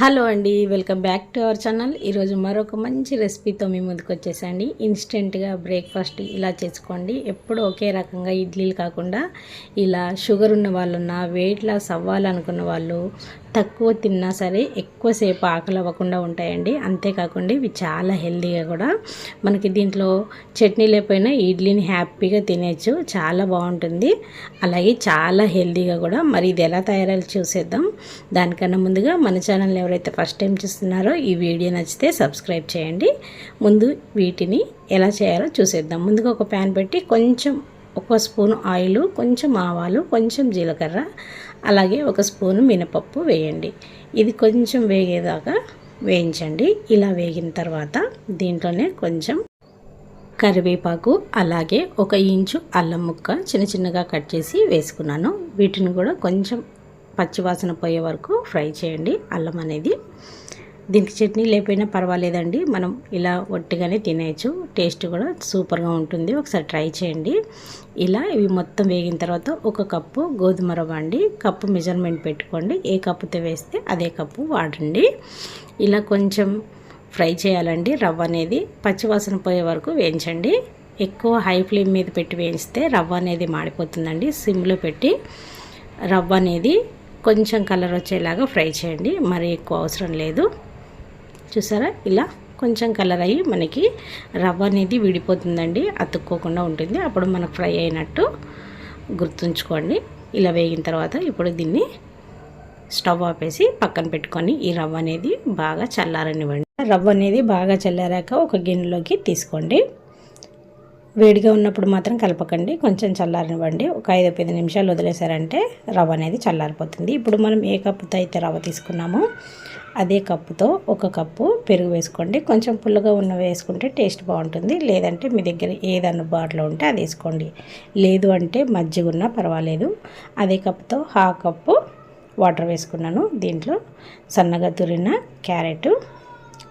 Hello అండి welcome back to our channel. ఈరోజు మరొక మంచి రెసిపీతో మీ ముందుకు వచ్చేసండి ఇన్స్టెంట్గా బ్రేక్ఫాస్ట్ ఇలా చేసుకోండి. ఎప్పుడు ఒకే రకంగా ఇడ్లీలు కాకుండా ఇలా షుగర్ ఉన్న వాళ్ళున్నా వెయిట్ లాస్ అవ్వాలనుకున్న వాళ్ళు తక్కువ తిన్నా సరే ఎక్కువసేపు ఆకలి అవ్వకుండా ఉంటాయండి. అంతేకాకుండా ఇవి చాలా హెల్తీగా కూడా మనకి దీంట్లో చట్నీ లేకపోయినా ఇడ్లీని హ్యాపీగా తినేచ్చు చాలా బాగుంటుంది. అలాగే చాలా హెల్తీగా కూడా. మరి ఇది ఎలా తయారాలి చూసేద్దాం. దానికన్నా ముందుగా మన ఛానల్ ఎవరైతే ఫస్ట్ టైం చూస్తున్నారో ఈ వీడియో నచ్చితే సబ్స్క్రైబ్ చేయండి. ముందు వీటిని ఎలా చేయాలో చూసేద్దాం. ముందుగా ఒక ప్యాన్ పెట్టి కొంచెం ఒక స్పూన్ ఆయిల్ కొంచెం ఆవాలు కొంచెం జీలకర్ర అలాగే ఒక స్పూను మినపప్పు వేయండి. ఇది కొంచెం వేగేదాకా వేయించండి. ఇలా వేగిన తర్వాత దీంట్లోనే కొంచెం కరివేపాకు అలాగే ఒక ఇంచు అల్లం ముక్క చిన్న చిన్నగా కట్ చేసి వేసుకున్నాను. వీటిని కూడా కొంచెం పచ్చివాసన పోయే వరకు ఫ్రై చేయండి. అల్లం అనేది దీనికి చట్నీ లేకపోయినా పర్వాలేదండి. మనం ఇలా ఒట్టిగానే తినేయచ్చు. టేస్ట్ కూడా సూపర్గా ఉంటుంది. ఒకసారి ట్రై చేయండి. ఇలా ఇవి మొత్తం వేగిన తర్వాత ఒక కప్పు గోధుమ రవ్వ అండి. కప్పు మెజర్మెంట్ పెట్టుకోండి. ఏ కప్పుతో వేస్తే అదే కప్పు వాడండి. ఇలా కొంచెం ఫ్రై చేయాలండి. రవ్వ అనేది పచ్చివాసన పోయే వరకు వేయించండి. ఎక్కువ హై ఫ్లేమ్ మీద పెట్టి వేయిస్తే రవ్వ అనేది మాడిపోతుందండి. సిమ్లో పెట్టి రవ్వ అనేది కొంచెం కలర్ వచ్చేలాగా ఫ్రై చేయండి. మరి ఎక్కువ అవసరం లేదు. చూసారా? ఇలా కొంచెం కలర్ అయ్యి మనకి రవ్వ అనేది విడిపోతుందండి. అతుక్కోకుండా ఉంటుంది. అప్పుడు మనకు ఫ్రై అయినట్టు గుర్తుంచుకోండి. ఇలా వేగిన తర్వాత ఇప్పుడు దీన్ని స్టవ్ ఆపేసి పక్కన పెట్టుకొని ఈ రవ్వ అనేది బాగా చల్లారనివ్వండి. రవ్వ అనేది బాగా చల్లారాక ఒక గిన్నెలోకి తీసుకోండి. వేడిగా ఉన్నప్పుడు మాత్రం కలపకండి. కొంచెం చల్లారనివ్వండి. ఒక ఐదు పది నిమిషాలు వదిలేశారంటే రవ్వ అనేది చల్లారిపోతుంది. ఇప్పుడు మనం ఏ కప్పుతో అయితే రవ్వ తీసుకున్నామో అదే కప్పుతో ఒక కప్పు పెరుగు వేసుకోండి. కొంచెం పుల్లగా ఉన్న వేసుకుంటే టేస్ట్ బాగుంటుంది. లేదంటే మీ దగ్గర ఏది అందుబాటులో ఉంటే అది వేసుకోండి. లేదు అంటే మజ్జిగ ఉన్నా పర్వాలేదు. అదే కప్పుతో హా కప్పు వాటర్ వేసుకున్నాను. దీంట్లో సన్నగా తురిన క్యారెట్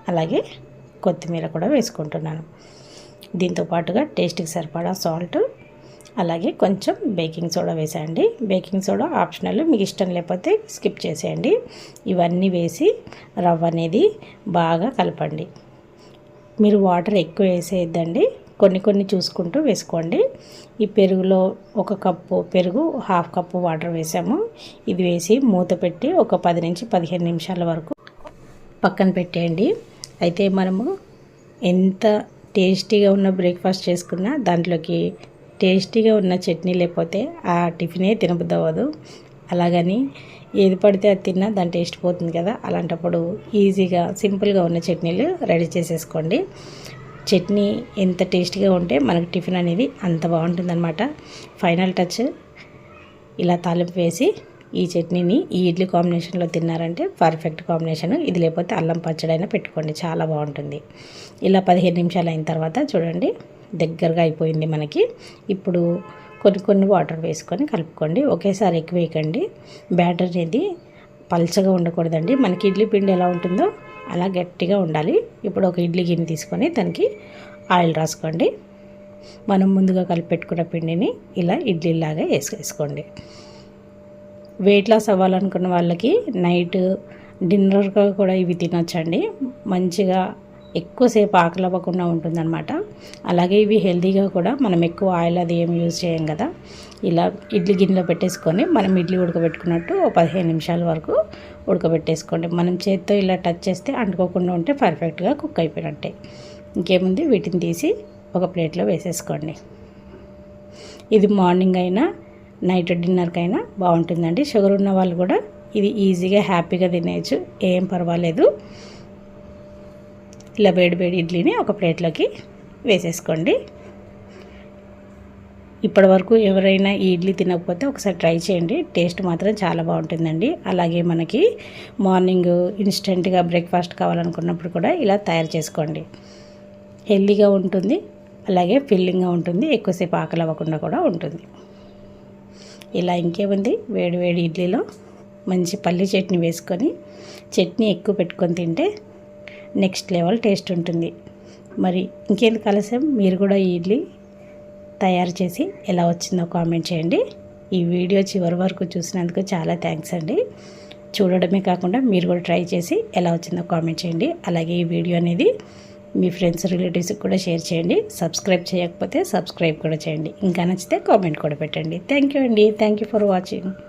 అలాగే కొత్తిమీర కూడా వేసుకుంటున్నాను. దీంతో పాటుగా టేస్ట్కి సరిపడా సాల్ట్ అలాగే కొంచెం బేకింగ్ సోడా వేసేయండి. బేకింగ్ సోడా ఆప్షనల్ మీకు ఇష్టం లేకపోతే స్కిప్ చేసేయండి. ఇవన్నీ వేసి రవ్వ అనేది బాగా కలపండి. మీరు వాటర్ ఎక్కువ వేసేయద్దండి. కొన్ని కొన్ని చూసుకుంటూ వేసుకోండి. ఈ పెరుగులో ఒక కప్పు పెరుగు హాఫ్ కప్పు వాటర్ వేసాము. ఇది వేసి మూత పెట్టి ఒక పది నుంచి పదిహేను నిమిషాల వరకు పక్కన పెట్టేయండి. అయితే మనము ఎంత టేస్టీగా ఉన్న బ్రేక్ఫాస్ట్ చేసుకున్న దాంట్లోకి టేస్టీగా ఉన్న చట్నీ లేకపోతే ఆ టిఫినే తినబుద్దవ్వదు. అలాగని ఏది పడితే అది తిన్నా దాని టేస్ట్ పోతుంది కదా. అలాంటప్పుడు ఈజీగా సింపుల్గా ఉన్న చట్నీలు రెడీ చేసేసుకోండి. చట్నీ ఎంత టేస్టీగా ఉంటే మనకు టిఫిన్ అనేది అంత బాగుంటుందన్నమాట. Final touch. ఇలా తాలింపు వేసి ఈ చట్నీని ఈ ఇడ్లీ కాంబినేషన్లో తిన్నారంటే పర్ఫెక్ట్ కాంబినేషన్. ఇది లేకపోతే అల్లం పచ్చడైనా పెట్టుకోండి చాలా బాగుంటుంది. ఇలా పదిహేను నిమిషాలు అయిన తర్వాత చూడండి దగ్గరగా అయిపోయింది మనకి. ఇప్పుడు కొన్ని కొన్ని వాటర్ వేసుకొని కలుపుకోండి. ఒకేసారి ఎక్కువ వేయకండి. బ్యాటర్ అనేది పల్చగా ఉండకూడదండి. మనకి ఇడ్లీ పిండి ఎలా ఉంటుందో అలా గట్టిగా ఉండాలి. ఇప్పుడు ఒక ఇడ్లీ గిన్నె తీసుకొని దానికి ఆయిల్ రాసుకోండి. మనం ముందుగా కలిపి పెట్టుకున్న పిండిని ఇలా ఇడ్లీలాగా వేసేసుకోండి వెయిట్ లాస్ అవ్వాలనుకున్న వాళ్ళకి నైట్ డిన్నర్గా కూడా ఇవి తినొచ్చండి. మంచిగా ఎక్కువసేపు ఆకలి అవ్వకుండా ఉంటుందన్నమాట. అలాగే ఇవి హెల్తీగా కూడా మనం ఎక్కువ ఆయిల్ అది ఏమి యూజ్ చేయం కదా. ఇలా ఇడ్లీ గిన్నెలో పెట్టేసుకొని మనం ఇడ్లీ ఉడకబెట్టుకున్నట్టు ఒక పదిహేను నిమిషాల వరకు ఉడకబెట్టేసుకోండి. మనం చేత్తో ఇలా టచ్ చేస్తే అంటుకోకుండా ఉంటే పర్ఫెక్ట్గా కుక్ అయిపోయినట్టే. ఇంకేముంది? వీటిని తీసి ఒక ప్లేట్లో వేసేసుకోండి. ఇది మార్నింగ్ అయినా నైట్ డిన్నర్కైనా బాగుంటుందండి. షుగర్ ఉన్న వాళ్ళు కూడా ఇది ఈజీగా హ్యాపీగా తినేయచ్చు. ఏం పర్వాలేదు. ఇలా వేడివేడి ఇడ్లీని ఒక ప్లేట్లోకి వేసేసుకోండి. ఇప్పటి వరకు ఎవరైనా ఈ ఇడ్లీ తినకపోతే ఒకసారి ట్రై చేయండి. టేస్ట్ మాత్రం చాలా బాగుంటుందండి. అలాగే మనకి మార్నింగ్ ఇన్స్టెంట్గా బ్రేక్ఫాస్ట్ కావాలనుకున్నప్పుడు కూడా ఇలా తయారు చేసుకోండి. హెల్దీగా ఉంటుంది. అలాగే ఫిల్లింగ్గా ఉంటుంది. ఎక్కువసేపు ఆకలి అవ్వకుండా కూడా ఉంటుంది. ఇలా ఇంకేముంది? వేడి వేడి ఇడ్లీలో మంచి పల్లి చట్నీ వేసుకొని చట్నీ ఎక్కువ పెట్టుకొని తింటే నెక్స్ట్ లెవెల్ టేస్ట్ ఉంటుంది. మరి ఇంకేందుకు ఆలస్యం? మీరు కూడా ఈ ఇడ్లీ తయారు చేసి ఎలా వచ్చిందో కామెంట్ చేయండి. ఈ వీడియో చివరి వరకు చూసినందుకు చాలా థ్యాంక్స్ అండి. చూడడమే కాకుండా మీరు కూడా ట్రై చేసి ఎలా వచ్చిందో కామెంట్ చేయండి. అలాగే ఈ వీడియో అనేది మీ ఫ్రెండ్స్ రిలేటివ్స్కి కూడా షేర్ చేయండి. సబ్స్క్రైబ్ చేయకపోతే సబ్స్క్రైబ్ కూడా చేయండి. ఇంకా నచ్చితే కామెంట్ కూడా పెట్టండి. థ్యాంక్ యూ అండి. Thank you for watching.